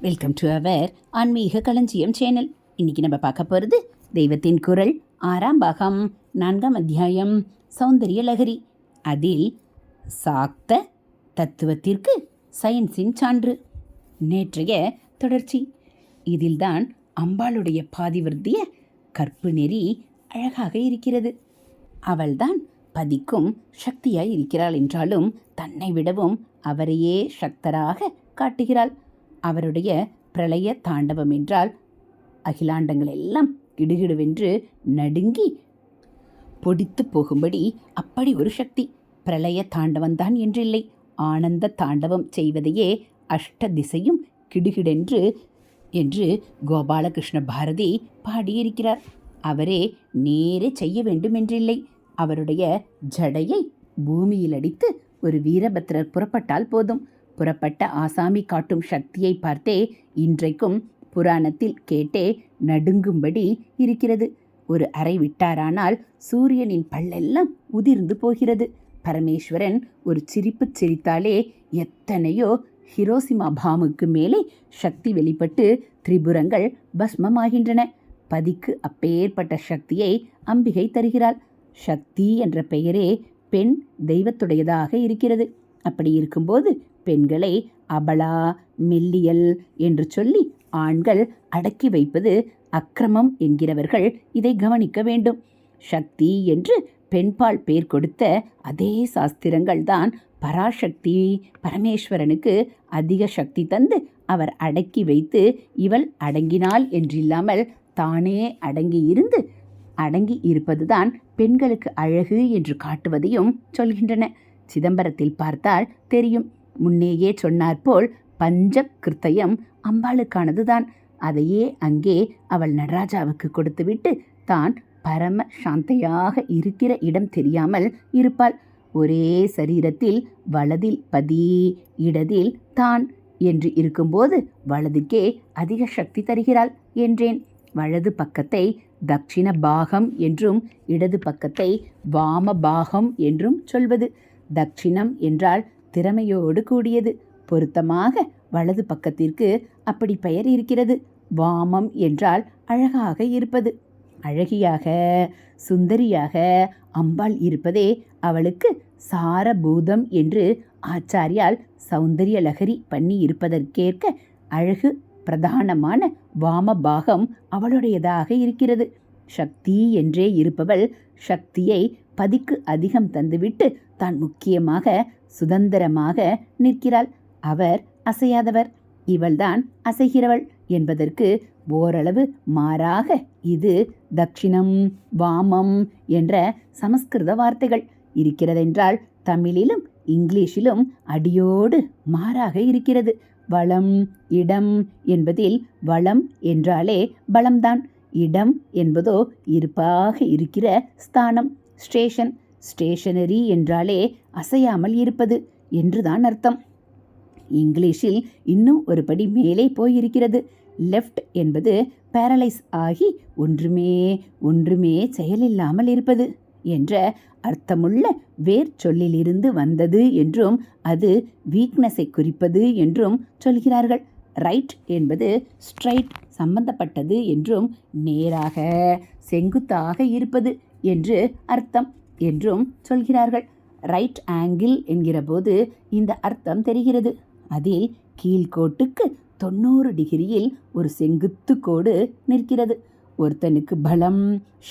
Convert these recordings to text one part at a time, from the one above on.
Welcome to our ஆன்மீக களஞ்சியம் channel இன்னைக்கு நம்ம பார்க்க போகிறது தெய்வத்தின் குரல் ஆறாம் பாகம் நான்காம் அத்தியாயம் சௌந்தரிய லகரி அதில் சாக்த தத்துவத்திற்கு சயின்ஸின் சான்று. நேற்றைய தொடர்ச்சி. இதில்தான் அம்பாளுடைய பாதிவர்த்திய கற்பு நெறி அழகாக இருக்கிறது. அவள்தான் பதிக்கும் சக்தியாய் இருக்கிறாள் என்றாலும் தன்னை விடவும் அவரையே சக்தராக காட்டுகிறாள். அவருடைய பிரளய தாண்டவம் என்றால் அகிலாண்டங்கள் எல்லாம் கிடுகிடுவென்று நடுங்கி பொடித்து போகும்படி அப்படி ஒரு சக்தி பிரளய தாண்டவம்தான் என்றில்லை. ஆனந்த தாண்டவம் செய்வதையே அஷ்ட திசையும் கிடுகிடென்று என்று கோபாலகிருஷ்ண பாரதி பாடியிருக்கிறார். அவரே நேரே செய்ய வேண்டுமென்றில்லை. அவருடைய ஜடையை பூமியில் அடித்து ஒரு வீரபத்திரர் புறப்பட்டால் போதும். புறப்பட்ட ஆசாமி காட்டும் சக்தியை பார்த்தே இன்றைக்கும் புராணத்தில் கேட்டே நடுங்கும்படி இருக்கிறது. ஒரு அறை விட்டாரானால் சூரியனின் பல்லெல்லாம் உதிர்ந்து போகிறது. பரமேஸ்வரன் ஒரு சிரிப்பு சிரித்தாலே எத்தனையோ ஹிரோசிமா பாமுக்கு மேலே சக்தி வெளிப்பட்டு திரிபுரங்கள் பஸ்மமாகின்றன. பதிக்கு அப்பேற்பட்ட சக்தியை அம்பிகை தருகிறாள். சக்தி என்ற பெயரே பெண் தெய்வத்துடையதாக இருக்கிறது. அப்படி இருக்கும்போது பெண்களை அபலா மெல்லியல் என்று சொல்லி ஆண்கள் அடக்கி வைப்பது அக்கிரமம் என்கிறவர்கள் இதை கவனிக்க வேண்டும். சக்தி என்று பெண்பால் பேர் கொடுத்த அதே சாஸ்திரங்கள் தான் பராசக்தி பரமேஸ்வரனுக்கு அதிக சக்தி தந்து அவர் அடக்கி வைத்து இவள் அடங்கினாள் என்றில்லாமல் தானே அடங்கி இருந்து அடங்கி இருப்பதுதான் பெண்களுக்கு அழகு என்று காட்டுவதையும் சொல்கின்றன. சிதம்பரத்தில் பார்த்தால் தெரியும். முன்னேயே சொன்னாற்போல் பஞ்ச கிருத்தயம் அம்பாளுக்கானதுதான். அதையே அங்கே அவள் நடராஜாவுக்கு கொடுத்துவிட்டு தான் பரம சாந்தையாக இருக்கிற இடம் தெரியாமல் இருப்பாள். ஒரே சரீரத்தில் வலதில் பதி இடதில் தான் என்று இருக்கும்போது வலதுக்கே அதிக சக்தி தருகிறாள் என்றேன். வலது பக்கத்தை தட்சிண பாகம் என்றும் இடது பக்கத்தை வாம பாகம் என்றும் சொல்வது. தட்சிணம் என்றால் திறமையோடு கூடியது. பொருத்தமாக வலது பக்கத்திற்கு அப்படி பெயர் இருக்கிறது. வாமம் என்றால் அழகாக இருப்பது. அழகியாக சுந்தரியாக அம்பாள் இருப்பதே அவளுக்கு சாரபூதம் என்று ஆச்சாரியால் சௌந்தரிய லகரி பண்ணி இருப்பதற்கேற்க அழகு பிரதானமான வாமபாகம் அவளுடையதாக இருக்கிறது. சக்தி என்றே இருப்பவள் சக்தியை பதிக்கு அதிகம் தந்துவிட்டு தான் முக்கியமாக சுதந்திரமாக நிற்கிறாள். அவர் அசையாதவர். இவள்தான் அசைகிறவள் என்பதற்கு ஓரளவு மாறாக இது தட்சிணம் வாமம் என்ற சமஸ்கிருத வார்த்தைகள். இருக்கிறதென்றால் தமிழிலும் இங்கிலீஷிலும் அடியோடு மாறாக இருக்கிறது. வளம் இடம் என்பதில் வளம் என்றாலே பலம்தான். இடம் என்பதோ இருப்பாக இருக்கிற ஸ்தானம் ஸ்டேஷன். ஸ்டேஷனரி என்றாலே அசையாமல் இருப்பது என்றுதான் அர்த்தம். இங்கிலீஷில் இன்னும் ஒரு படி மேலே போயிருக்கிறது. லெஃப்ட் என்பது பேரலைஸ் ஆகி ஒன்றுமே ஒன்றுமே செயலில்லாமல் இருப்பது என்ற அர்த்தமுள்ள வேர் சொல்லிலிருந்து வந்தது என்றும் அது வீக்னஸை குறிப்பது என்றும் சொல்கிறார்கள். ரைட் என்பது ஸ்ட்ரைட் சம்பந்தப்பட்டது என்றும் நேராக செங்குத்தாக இருப்பது என்று அர்த்தம் என்றும் சொல்கிறார்கள். ரைட் ஆங்கிள் என்கிறபோது இந்த அர்த்தம் தெரிகிறது. அதில் கீழ்கோட்டுக்கு தொண்ணூறு டிகிரியில் ஒரு செங்குத்து கோடு நிற்கிறது. ஒருத்தனுக்கு பலம்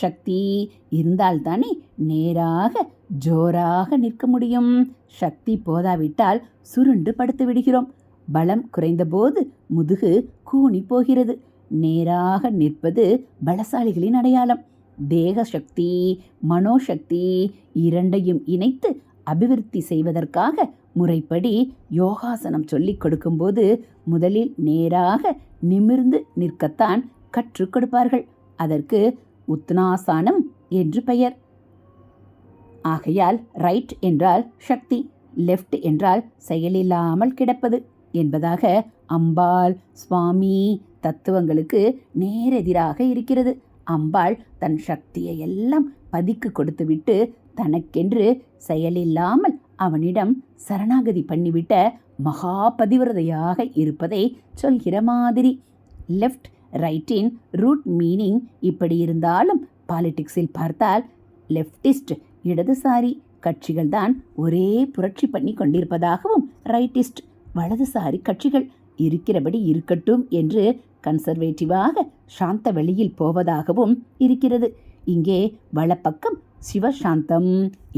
சக்தி இருந்தால்தானே நேராக ஜோராக நிற்க முடியும். சக்தி போதாவிட்டால் சுருண்டு படுத்து விடுகிறோம். பலம் குறைந்தபோது முதுகு கூனி போகிறது. நேராக நிற்பது பலசாலிகளின் அடையாளம். தேக சக்தி மனோசக்தி இரண்டையும் இணைத்து அபிவிருத்தி செய்வதற்காக முறைப்படி யோகாசனம் சொல்லிக் கொடுக்கும்போது முதலில் நேராக நிமிர்ந்து நிற்கத்தான் கற்றுக் கொடுப்பார்கள். அதற்கு உத்னாசானம் என்று பெயர். ஆகையால் ரைட் என்றால் சக்தி லெஃப்ட் என்றால் செயலில்லாமல் கிடப்பது. என்பதாக அம்பாள் சுவாமி தத்துவங்களுக்கு நேரெதிராக இருக்கிறது. அம்பாள் தன் சக்தியை எல்லாம் பதிக்கு கொடுத்துவிட்டு தனக்கென்று செயலில்லாமல் அவனிடம் சரணாகதி பண்ணிவிட்ட மகா பதிவிரதையாக இருப்பதை சொல்கிற மாதிரி. லெஃப்ட் ரைட்டின் ரூட் மீனிங் இப்படி இருந்தாலும் பாலிடிக்ஸில் பார்த்தால் லெஃப்டிஸ்ட் இடதுசாரி கட்சிகள் தான் ஒரே புரட்சி பண்ணி கொண்டிருப்பதாகவும் ரைட்டிஸ்ட் வலதுசாரி கட்சிகள் இருக்கிறபடி இருக்கட்டும் என்று கன்சர்வேட்டிவாக சாந்த வெளியில் போவதாகவும் இருக்கிறது. இங்கே வலப்பக்கம் சிவசாந்தம்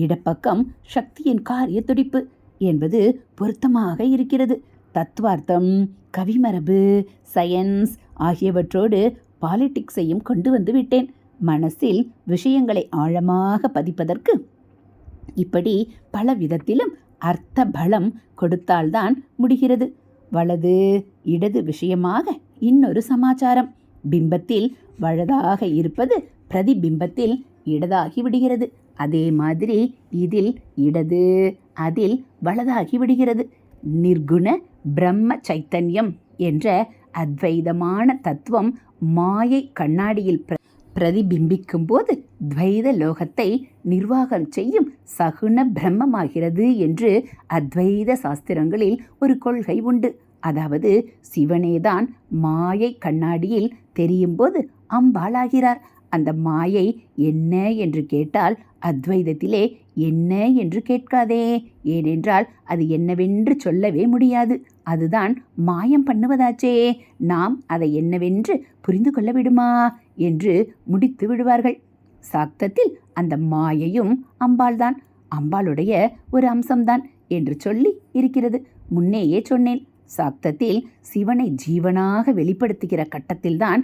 இடப்பக்கம் சக்தியின் காரிய துடிப்பு என்பது பொருத்தமாக இருக்கிறது. தத்துவார்த்தம் கவிமரபு சயன்ஸ் ஆகியவற்றோடு பாலிட்டிக்ஸையும் கொண்டு வந்து விட்டேன். மனசில் விஷயங்களை ஆழமாக பதிப்பதற்கு இப்படி பல விதத்திலும் அர்த்த பலம் கொடுத்தால்தான் முடிகிறது. வலது இடது விஷயமாக இன்னொரு சமாச்சாரம். பிம்பத்தில் வலதாக இருப்பது பிரதிபிம்பத்தில் இடதாகி விடுகிறது. அதே மாதிரி இதில் இடது அதில் வலதாகி விடுகிறது. நிர்குண பிரம்ம சைத்தன்யம் என்ற அத்வைதமான தத்துவம் மாயை கண்ணாடியில் பிர பிரதிபிம்பிக்கும் போது துவைத லோகத்தை நிர்வாகம் செய்யும் சகுன பிரம்மமாகிறது என்று அத்வைத சாஸ்திரங்களில் ஒரு கொள்கை உண்டு. அதாவது சிவனேதான் மாயை கண்ணாடியில் தெரியும் போது அம்பாளாகிறார். அந்த மாயை என்ன என்று கேட்டால் அத்வைதத்திலே என்ன என்று கேட்காதே. ஏனென்றால் அது என்னவென்று சொல்லவே முடியாது. அதுதான் மாயம் பண்ணுவதாச்சே. நாம் அதை என்னவென்று புரிந்து கொள்ள விடுமா? என்று முடித்து விடுவார்கள். சாக்தத்தில் அந்த மாயையும் அம்பாள்தான். அம்பாளுடைய ஒரு அம்சம்தான் என்று சொல்லி இருக்கிறது. முன்னேயே சொன்னேன். சாக்தத்தில் சிவனை ஜீவனாக வெளிப்படுத்துகிற கட்டத்தில்தான்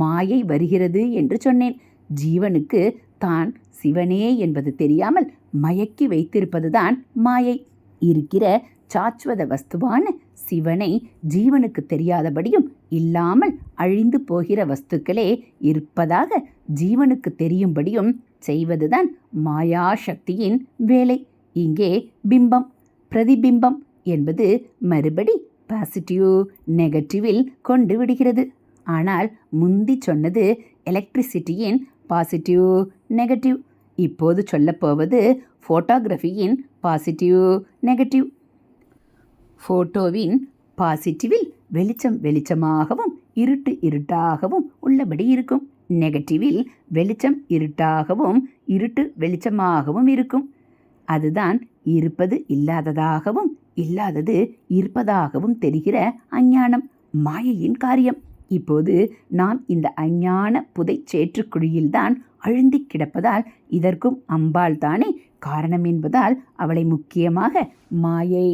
மாயை வருகிறது என்று சொன்னேன். ஜீவனுக்கு தான் சிவனே என்பது தெரியாமல் மயக்கி வைத்திருப்பதுதான் மாயை. இருக்கிற சாச்சுவத வஸ்துவான சிவனை ஜீவனுக்கு தெரியாதபடியும் இல்லாமல் அழிந்து போகிற வஸ்துக்களே இருப்பதாக ஜீவனுக்கு தெரியும்படியும் செய்வதுதான் மாயா சக்தியின் வேலை. இங்கே பிம்பம் பிரதிபிம்பம் என்பது மறுபடி பாசிட்டிவ் நெகட்டிவில் கொண்டு விடுகிறது. ஆனால் முந்தி சொன்னது எலக்ட்ரிசிட்டியின் பாசிட்டிவ் நெகட்டிவ். இப்போது சொல்லப்போவது ஃபோட்டோகிராஃபியின் பாசிட்டிவ் நெகட்டிவ். ஃபோட்டோவின் பாசிட்டிவில் வெளிச்சம் வெளிச்சமாகவும் இருட்டு இருட்டாகவும் உள்ளபடி இருக்கும். நெகட்டிவில் வெளிச்சம் இருட்டாகவும் இருட்டு வெளிச்சமாகவும் இருக்கும். அதுதான் இருப்பது இல்லாததாகவும் இல்லாதது இருப்பதாகவும் தெரிகிற அஞ்ஞானம் மாயையின் காரியம். இப்போது நாம் இந்த அஞ்ஞான புதை சேற்றுக்குழியில்தான் அழுந்தி கிடப்பதால் இதற்கும் அம்பாள் தானே காரணம் என்பதால் அவளை முக்கியமாக மாயை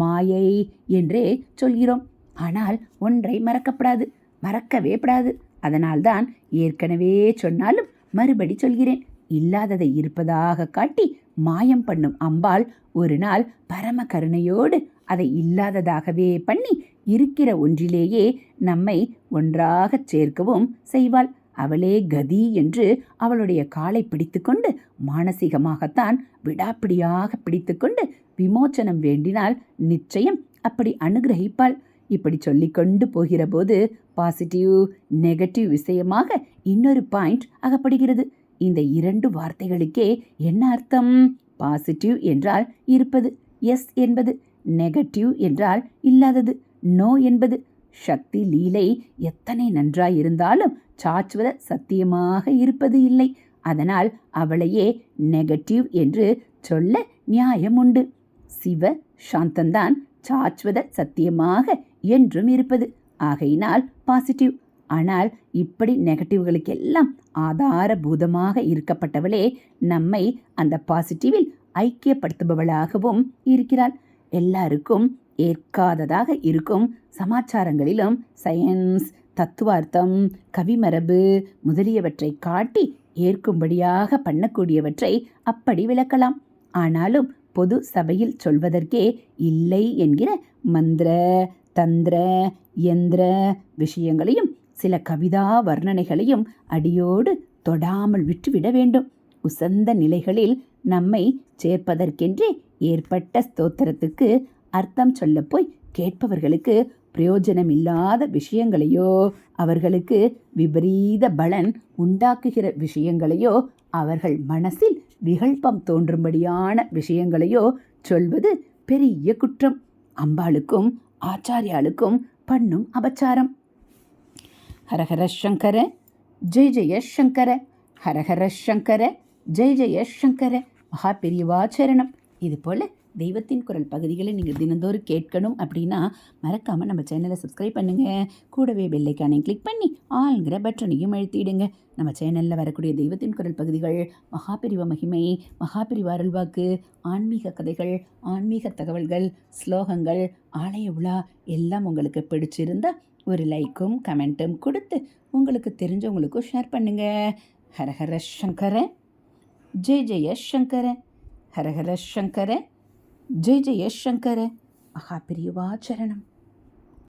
மாயை என்றே சொல்கிறோம். ஆனால் ஒன்றை மறக்கப்படாது மறக்கவே படாது. அதனால்தான் ஏற்கனவே சொன்னாலும் மறுபடி சொல்கிறேன். இல்லாததை இருப்பதாக காட்டி மாயம் பண்ணும் அம்பாள் ஒரு நாள் பரம கருணையோடு அதை இல்லாததாகவே பண்ணி இருக்கிற ஒன்றிலேயே நம்மை ஒன்றாகச் சேர்க்கவும் செய்வாள். அவளே கதி என்று அவளுடைய காலை பிடித்துக்கொண்டு மானசீகமாகத்தான் விடாப்பிடியாக பிடித்துக்கொண்டு விமோச்சனம் வேண்டினால் நிச்சயம் அப்படி அனுகிரகிப்பாள். இப்படி சொல்லிக்கொண்டு போகிற போது பாசிட்டிவ் நெகட்டிவ் விஷயமாக இன்னொரு பாயிண்ட் அகப்படுகிறது. இந்த இரண்டு வார்த்தைகளுக்கே என்ன அர்த்தம்? பாசிட்டிவ் என்றால் இருப்பது எஸ் என்பது நெகட்டிவ் என்றால் இல்லாதது நோ என்பது. சக்தி லீலை எத்தனை நன்றாயிருந்தாலும் சாச்சுவத சத்தியமாக இருப்பது இல்லை. அதனால் அவளையே நெகட்டிவ் என்று சொல்ல நியாயம் உண்டு. சிவ சாந்தந்தான் சாச்சுவத சத்தியமாக என்றும் இருப்பது. ஆகையினால் பாசிட்டிவ் ஆனால் இப்படி நெகட்டிவ்களுக்கெல்லாம் ஆதாரபூதமாக இருக்கப்பட்டவளே நம்மை அந்த பாசிட்டிவில் ஐக்கியப்படுத்துபவளாகவும் இருக்கிறாள். எல்லாருக்கும் ஏற்காததாக இருக்கும் சமாச்சாரங்களிலும் சயின்ஸ் தத்துவார்த்தம் கவிமரபு முதலியவற்றை காட்டி ஏற்கும்படியாக பண்ணக்கூடியவற்றை அப்படி விளக்கலாம். ஆனாலும் பொது சபையில் சொல்வதற்கே இல்லை என்கிற மந்திர தந்திர எந்திர விஷயங்களையும் சில கவிதா வர்ணனைகளையும் அடியோடு தொடாமல் விட்டுவிட வேண்டும். உசந்த நிலைகளில் நம்மை சேர்ப்பதற்கென்றே ஏற்பட்ட ஸ்தோத்திரத்துக்கு அர்த்தம் சொல்லப் போய் பிரயோஜனம் பிரயோஜனமில்லாத விஷயங்களையோ அவர்களுக்கு விபரீத பலன் உண்டாக்குகிற விஷயங்களையோ அவர்கள் மனசில் விகல்பம் தோன்றும்படியான விஷயங்களையோ சொல்வது பெரிய குற்றம். அம்பாளுக்கும் ஆச்சாரியாளுக்கும் பண்ணும் அபச்சாரம். ஹரஹர சங்கர ஜெய் ஜெய சங்கர. ஹரஹர சங்கர ஜெய் ஜெய சங்கர. மகா பெரியவாச்சரணம் இதுபோல் தெய்வத்தின் குரல் பகுதிகளை நீங்கள் தினந்தோறும் கேட்கணும் அப்படின்னா மறக்காமல் நம்ம சேனலை சப்ஸ்கிரைப் பண்ணுங்கள் கூடவே பெல்லைக்கானையும் கிளிக் பண்ணி ஆளுங்கிற பட்டனையும் அழுத்திடுங்க. நம்ம சேனலில் வரக்கூடிய தெய்வத்தின் குரல் பகுதிகள் மகாபிரிவ மகிமை மகாபிரிவ அருள்வாக்கு ஆன்மீக கதைகள் ஆன்மீக தகவல்கள் ஸ்லோகங்கள் ஆலய உலா எல்லாம் உங்களுக்கு பிடிச்சிருந்தா ஒரு லைக்கும் கமெண்ட்டும் கொடுத்து உங்களுக்கு தெரிஞ்சவங்களுக்கும் ஷேர் பண்ணுங்க. ஹரஹர சங்கர ஜெய் ஜெய சங்கர ஹரஹர சங்கர. ஜெய் ஜெய சங்கர மகாபிரிவாச்சரணம்